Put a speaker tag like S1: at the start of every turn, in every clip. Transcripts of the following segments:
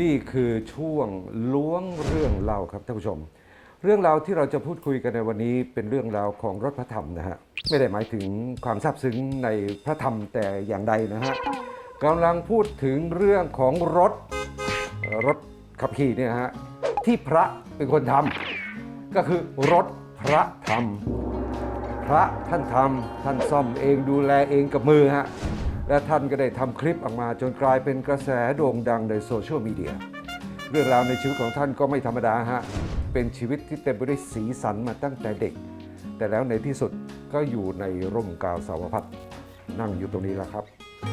S1: นี่คือช่วงล้วงเรื่องเล่าครับท่านผู้ชม เรื่องราวที่เราจะพูดคุยกันในวันนี้เป็นเรื่องราวของรถพระธรรมนะฮะไม่ได้หมายถึงความซาบซึ้งในพระธรรมแต่อย่างใดนะฮะกำลังพูดถึงเรื่องของรถรถขับขี่เนี่ยฮะที่พระเป็นคนทำก็คือรถพระธรรม พระท่านทำท่านซ่อมเองดูแลเองกับมือฮะ และท่านก็ได้ทำคลิปออกมาจนกลายเป็นกระแสโด่งดังในโซเชียลมีเดีย เรื่องราวในชีวิตของท่านก็ไม่ธรรมดาฮะ เป็นชีวิตที่เต็มไปด้วยสีสันมาตั้งแต่เด็ก แต่แล้วในที่สุดก็อยู่ในร่มกาวสาวพัดนั่งอยู่ตรงนี้แล้วครับ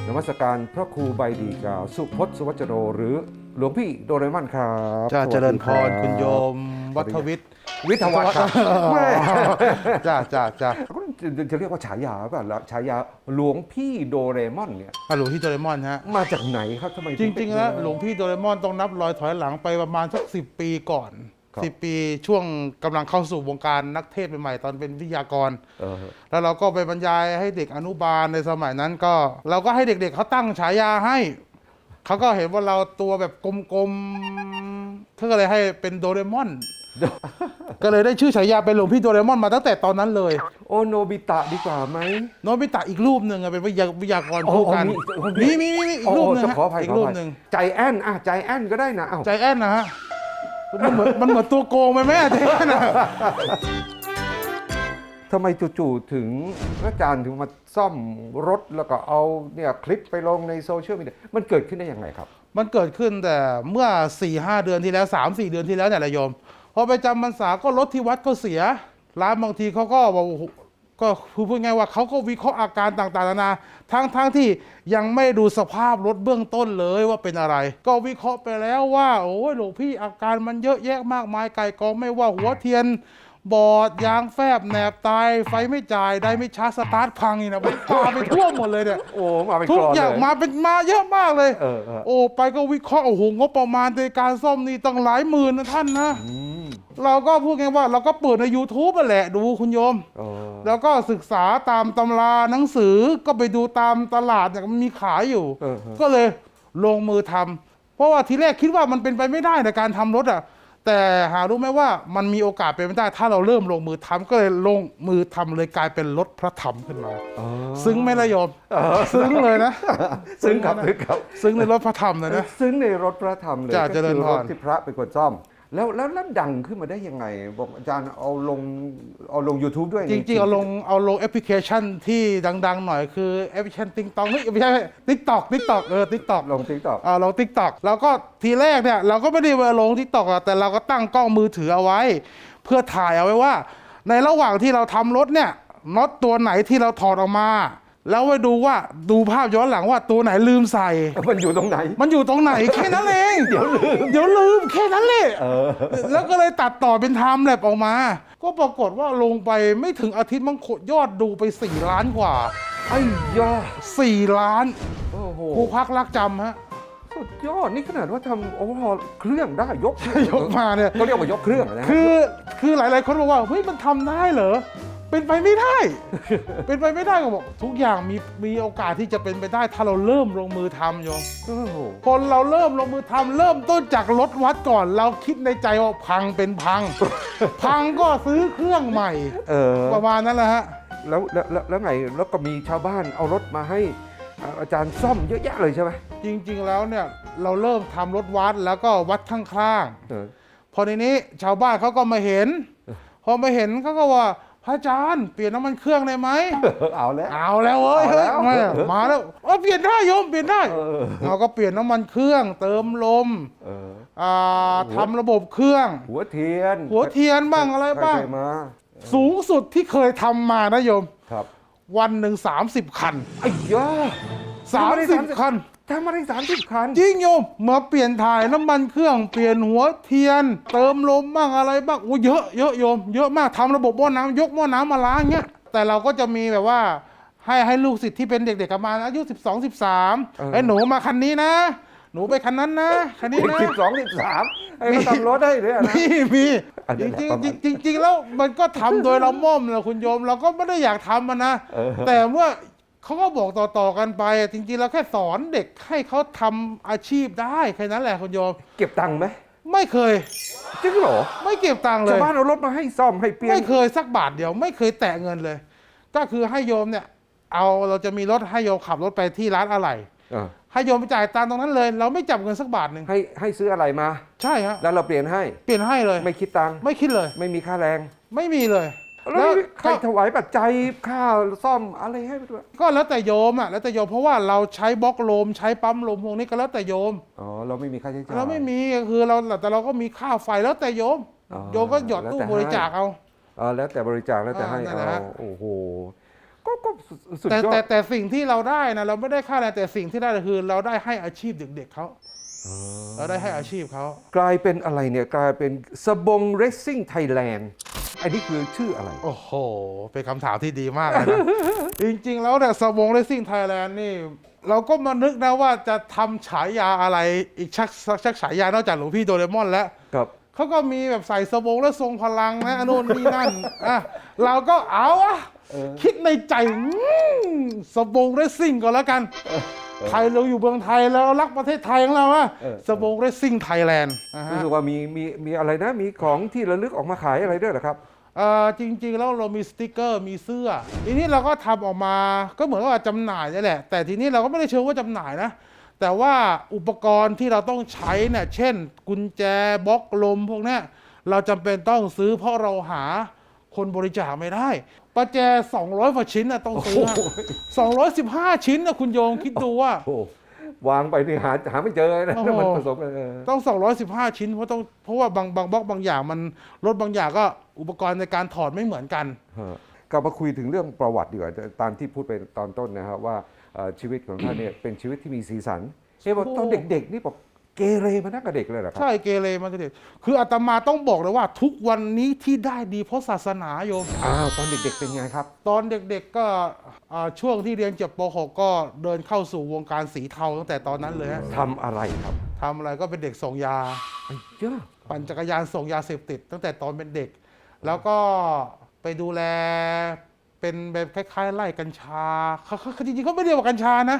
S1: นมัสการพระครูใบดีกาสุพจน์สุวัจโรหรือหลวงพี่โดเรมอนครับ
S2: จ้า
S1: สวัสดี
S2: เจริญพร
S1: บ
S2: คุณโยม วัฒวิทย์
S1: วิทยาวัฒน์ครับแม่
S2: จ้าจ้าจ้า
S1: จะจะเรียกว่าฉายาป่ะละฉายาหลวงพี่โดเรมอนเนี่ย
S2: อะหลวงพี่โดเรมอนฮะ
S1: มาจากไหนครับทำไม
S2: จริงๆแล้วหลวงพี่โดเรมอนต้องนับรอยถอยหลังไปประมาณสักสิปีก่อน
S1: ครับ
S2: สิปีช่วงกำลังเข้าสู่วงการนักเทศน์ใหม่ๆตอนเป็นวิทยากร
S1: เออ
S2: แล้วเราก็ไปบรรยายให้เด็กอนุบาลในสมัยนั้นก็ เราก็ให้เด็กๆเขาตั้งฉายาให้ เขาก็เห็นว่าเราตัวแบบกลมๆเขาก็เลยให้เป็นโดเรมอน ก็เลยได้ชื่อฉายาเป็นหลวงพี่โดเรมอนมาตั้งแต่ตอนนั้นเลย
S1: โอโนบิตะดีกว่าไหม
S2: โนบิตะอีกรูปหนึ่งอะเป็นวิทยาวิทยากร
S1: โอ้
S2: คู่กัน
S1: โอ้
S2: มีมีมีมีอีกรูปหนึ่ง
S1: โอ้
S2: ฮะ
S1: ขออภัย
S2: อี
S1: ข
S2: ก
S1: อ
S2: รู
S1: อ
S2: ป
S1: ภัย
S2: หนึ่ง
S1: ใจแอนอะใจแอนก็ได้นะเอ้า
S2: ใจแอนนะฮะมันเหมือนมันเหมือนตัวโกงไปไหมอะใจแอนอะ
S1: ทำไมจู่ๆถึงพระอาจารย์ถึงมาซ่อมรถแล้วก็เอาเนี่ยคลิปไปลงในโซเชียลมีเดียมันเกิดขึ้นได้ยังไงครับ
S2: มันเกิดขึ้นแต่เมื่อ4ี่ห้าเดือนที่แล้ว3ามสี่เดือนที่แล้วเนี่ยแหละโยม พอไปจำพรรษาก็รถที่วัดก็เสีย ร้านบางทีเขาก็บอกโอ้โหก็คือพูดง่ายว่าเขาก็วิเคราะห์อาการต่างๆนานาทั้งทั้งที่ยังไม่ดูสภาพรถเบื้องต้นเลยว่าเป็นอะไร ก็วิเคราะห์ไปแล้วว่า โอ้ยหลวงพี่อาการมันเยอะแยะมากมายไก่กองไม่ว่าหัวเทียน บอดยางแฟบแหนบตาย ไฟไม่จ่ายได้ไม่ชาร์จสตาร์ทพังนี่นะมันพาไปทั่วหมดเลยเนี่ย
S1: โอ้มาเป็น
S2: ทุ
S1: ก
S2: ก
S1: รอน
S2: อย่าง
S1: เลย
S2: มาเป็นมาเยอะมากเลย
S1: เออเออ
S2: โอ้ไปก็วิเคราะห์โอ้โหงบประมาณในการซ่อมนี่ตั้งหลายหมื่นนะท่านนะ
S1: อืม
S2: เราก็พูดไงว่าเราก็เปิดใน YouTube ไปแหละดูคุณโยม
S1: เออ
S2: แล้วก็ศึกษาตามตำราหนังสือก็ไปดูตามตลาดเนี่ยมันมีขายอยู่
S1: เออเออ
S2: ก็เลยลงมือทำเพราะว่าทีแรกคิดว่ามันเป็นไปไม่ได้ในการทำรถอะ แต่หารู้ไหมว่ามันมีโอกาสเป็นไปได้ ถ้าเราเริ่มลงมือทำก็เลยลงมือทำเลยกลายเป็นรถพระธรรมขึ้นมา
S1: เออ
S2: ซึ้งไหมละโยมซึ้งเลยนะ
S1: ซึ้งครับซึ้งครับ
S2: ซึ้งในรถพระธรรมเลยนะ
S1: ซึ้งในรถพระธรรมเลย
S2: จ้ะ
S1: ก็
S2: เจริญ
S1: คือ
S2: พ
S1: ร
S2: ร
S1: ถที่พระเป็นคนซ่อม แล้วแล้วแล้วดังขึ้นมาได้ยังไง บอกอาจารย์เอาลงเอาลง YouTube ด้วย
S2: จริงๆ เอาลงเอาลงแอปพลิเคชันที่ดัง ๆ หน่อยคือแอปพลิเคชันติ๊กต็อกไม่ใช่ติ๊กต็อกติ๊กต็อกเออติ๊กต็อก
S1: ลงติ๊กต็อก
S2: อ่าลงติ๊กต็อกแล้วก็ทีแรกเนี่ยเราก็ไม่ได้มาลงติ๊กต็อกแต่เราก็ตั้งกล้องมือถือเอาไว้ เพื่อถ่ายเอาไว้ว่า ในระหว่างที่เราทำรถเนี่ยน็อตตัวไหนที่เราถอดออกมา แล้วไปดูว่าดูภาพย้อนหลังว่าตัวไหนลืมใส่
S1: มันอยู่ตรงไหน
S2: มันอยู่ตรงไหน แค่นั้นเอง เดี๋ยวลืม เดี๋ยวลืมแค่นั้นแหละ
S1: เออ
S2: แล้วก็เลยตัดต่อเป็นไทม์แลปออกมา ก็ปรากฏว่าลงไปไม่ถึงอาทิตย์มันยอดดูไป 4 ล้านกว่า
S1: ไอ้ยอ
S2: 4ล้าน
S1: โอ้โห
S2: ครูพักรักจำฮะ
S1: สุดยอดนี่ขนาดว่าทำโอ้โหเครื่องได้ยก
S2: ยกมาเนี่ย
S1: ก็เรียกว่ายกเครื่องนะฮะ
S2: คือคือหลายๆคนบอกว่าเฮ้ยมันทำได้เหรอ เป็นไปไม่ได้ เป็นไปไม่ได้ก็บอกทุกอย่างมีมีโอกาสที่จะเป็นไปได้ ถ้าเราเริ่มลงมือทำโยม
S1: โอ้โห
S2: คนเราเริ่มลงมือทำเริ่มต้นจากรถวัดก่อน เราคิดในใจว่าพังเป็นพัง พังก็ซื้อเครื่องใหม่
S1: เออ
S2: ประมาณนั้นแหละฮะ
S1: แล้วแล้วแล้วแล้วไงแล้วก็มีชาวบ้านเอารถมาให้อ่าอาจารย์ซ่อมเยอะแยะเลยใช่ไหม
S2: จริงๆแล้วเนี่ยเราเริ่มทำรถวัดแล้วก็วัดข้าง
S1: เออ
S2: ๆ พอในนี้ชาวบ้านเขาก็มาเห็น พอมาเห็นเขาก็ว่า พระอาจารย์เปลี่ยนน้ำมันเครื่องได้ไหม
S1: เอาแล้ว
S2: เอาแล้วเว้ย
S1: เอาแล้ว
S2: เฮ้ยมามาแล้วเออเปลี่ยนได้โยมเปลี่ยนได้
S1: เออ
S2: เราก็เปลี่ยนน้ำมันเครื่อง เติมลม
S1: เออ
S2: อ่าทำระบบเครื่อง
S1: หัวเทียน
S2: หัวเทียนบ้างอะไรบ้าง
S1: ใครๆมา
S2: สูงสุดที่เคยทำมานะโยม
S1: ครับ
S2: วันหนึ่ง30คัน
S1: ไอ้ยา
S2: 30คัน
S1: ทำมาได้สามสิบคัน
S2: จริงโยมมาเปลี่ยนถ่ายน้ำมันเครื่องเปลี่ยนหัวเทียน เติมลมบ้างอะไรบ้างโอ้เยอะเยอะโยม เยอะมากทำระบบหม้อน้ำยกหม้อน้ำมาล้างเงี้ยแต่เราก็จะมีแบบว่าให้ให้ลูกศิษย์ที่เป็นเด็กๆกับมาอายุ 12 13ไอ้หนูมาคันนี้นะ หนูไปคันนั้นนะคันนี้นะ
S1: สิบสองสิบสามไอ้เขาทำรถได้เลยนะ
S2: มีมี
S1: อัน
S2: จ
S1: นี้
S2: ริง
S1: แหละประมาณ
S2: ๆจริงๆจริงๆแล้วมันก็ทำโดยเราม่อมนะคุณโยม เราก็ไม่ได้อยากทำมันนะ
S1: เออ
S2: แต่เมื่อ เขาก็บอกต่อๆกันไป จริงๆเราแค่สอนเด็กให้เขาทำอาชีพได้แค่นั้นแหละคุณโยม
S1: เก็บตังค์ไหม
S2: ไม่เคย
S1: จริงเหรอ
S2: ไม่เก็บตังค์เล
S1: ชาวย บ้านเอารถมาให้ซ่อมให้เปลี่ยน
S2: ไม่เคยสักบาทเดียวไม่เคยแตะเงินเลย ก็คือให้โยมเนี่ย เอาเราจะมีรถให้โยมขับรถไปที่ร้านอะไหล่
S1: อ่า
S2: ให้โยมไปจ่ายตังค์ตรงนั้นเลย เราไม่จับเงินสักบาทหนึ่ง
S1: ให้ให้ซื้ออะไรมา
S2: ใช่ฮะ
S1: แล้วเราเปลี่ยนให้
S2: เปลี่ยนให้เลย
S1: ไม่คิดตังค์
S2: ไม่คิดเลย
S1: ไม่มีค่าแรง
S2: ไม่มีเลย
S1: แล้วใคร
S2: ก็
S1: ถวายปัจจัยค่าซ่อมอะไรให้ไปด้วย
S2: ก็แล้วแต่โยมอะแล้วแต่โยมเพราะว่าเราใช้บล็อกลมใช้ปั๊มลมพวกนี้ก็แล้วแต่โยม
S1: อ๋อเราไม่มีค่าใช้จ่าย
S2: เราไม่มีก็คือเราแต่เราก็มีค่าไฟแล้วแต่โยม
S1: อ๋อ
S2: โยมก็หยอด
S1: แล้ว
S2: ตู้
S1: แต่
S2: บริจาคเอา
S1: เออแล้วแต่บริจาคแล้วแต่
S2: อ่า
S1: ให้
S2: นั่นแหละ
S1: เอา
S2: ฮะ
S1: โอ้โหก็ก็สุด
S2: แต่
S1: ยอ
S2: แต่
S1: ด
S2: แต่สิ่งที่เราได้นะเราไม่ได้ค่าอะไรแต่สิ่งที่ได้คือเราได้ให้อาชีพเด็กๆเขาเราได้ให้อาชีพเขา
S1: กลายเป็นอะไรเนี่ยกลายเป็นสบงเรซซิ่งไทยแลนด์ อันนี้คือชื่ออะไร
S2: โอ้โห เป็นคำถามที่ดีมากเลยนะ จริง ๆ แล้วเนี่ยสวงเลสซิ่งไทยแลนด์นี่ เราก็มานึกนะว่าจะทำฉายาอะไรอีกชักสักชักฉายานอกจากหลวงพี่โดเรมอนแล้ว
S1: ครับ
S2: เขาก็มีแบบใส่สบงแล้วทรงพลังนะโน่นนี่นั่นอะเราก็เอาอะคิดในใจอืมสบงเรสซิ่งก็แล้วกัน ไทยเราอยู่เมืองไทยแล้วรักประเทศไทยของเราอะ
S1: เออ
S2: สบงเรสซิ่งไทยแลนด์นะฮะ
S1: รู้สึกว่ามีมีมีอะไรนะ มีของที่ระลึกออกมาขายอะไรด้วยเหรอครับ
S2: เอ่อจริงๆ แล้วเรามีสติกเกอร์มีเสื้อ ทีนี้เราก็ทำออกมาก็เหมือนว่าจำหน่ายนี่แหละ แต่ทีนี้เราก็ไม่ได้เชิงว่าจำหน่ายนะ แต่ว่าอุปกรณ์ที่เราต้องใช้เนี่ยเช่น กุญแจบล็อกลมพวกเนี้ยเราจำเป็นต้องซื้อเพราะเราหา คนบริจาคไม่ได้ประแจ 200กว่าชิ้นนะต้องซื้อฮะ215 ชิ้นนะคุณโยงคิดดูว่า
S1: โอ้วางไปนี่หาหาไม่เจอนะ
S2: โอ้โห
S1: มันผสมกันเออ
S2: ต้อง 215 ชิ้นเพราะต้องเพราะว่าบางบางบล็อกบางอย่างมันรถบางอย่างก็อุปกรณ์ในการถอดไม่เหมือนกัน
S1: ฮะกลับมาคุยถึงเรื่องประวัติดีกว่าตามที่พูดไปตอนต้นนะครับว่าเอ่อชีวิตของท่านเนี่ยเป็นชีวิตที่มีสีสันเอ๊ะบอกตอนเด็กๆนี่บอก เกเรมานักกับเด็กเลยเหรอครับ
S2: ใช่เกเรมาตั้งแต่เด็กคืออาตมาต้องบอกเลยว่า ทุกวันนี้ที่ได้ดีเพราะศาสนาโยม
S1: อ้าวตอนเด็กๆเป็นไงครับ
S2: ตอนเด็กๆก็อ่าช่วงที่เรียนจบป .6 ก็เดินเข้าสู่วงการสีเทาตั้งแต่ตอนนั้นเลยฮะ
S1: ทำอะไรครับ
S2: ทำอะไรก็เป็นเด็กส่งยา
S1: ไอ้เจ้า
S2: ปั่นจักรยานส่งยาเสพติด ตั้งแต่ตอนเป็นเด็ก แล้วก็ไปดูแลเป็นแบบคล้ายๆไล่กัญชาเขาเขาจริงๆเขาไม่เรียกว่ากัญชานะ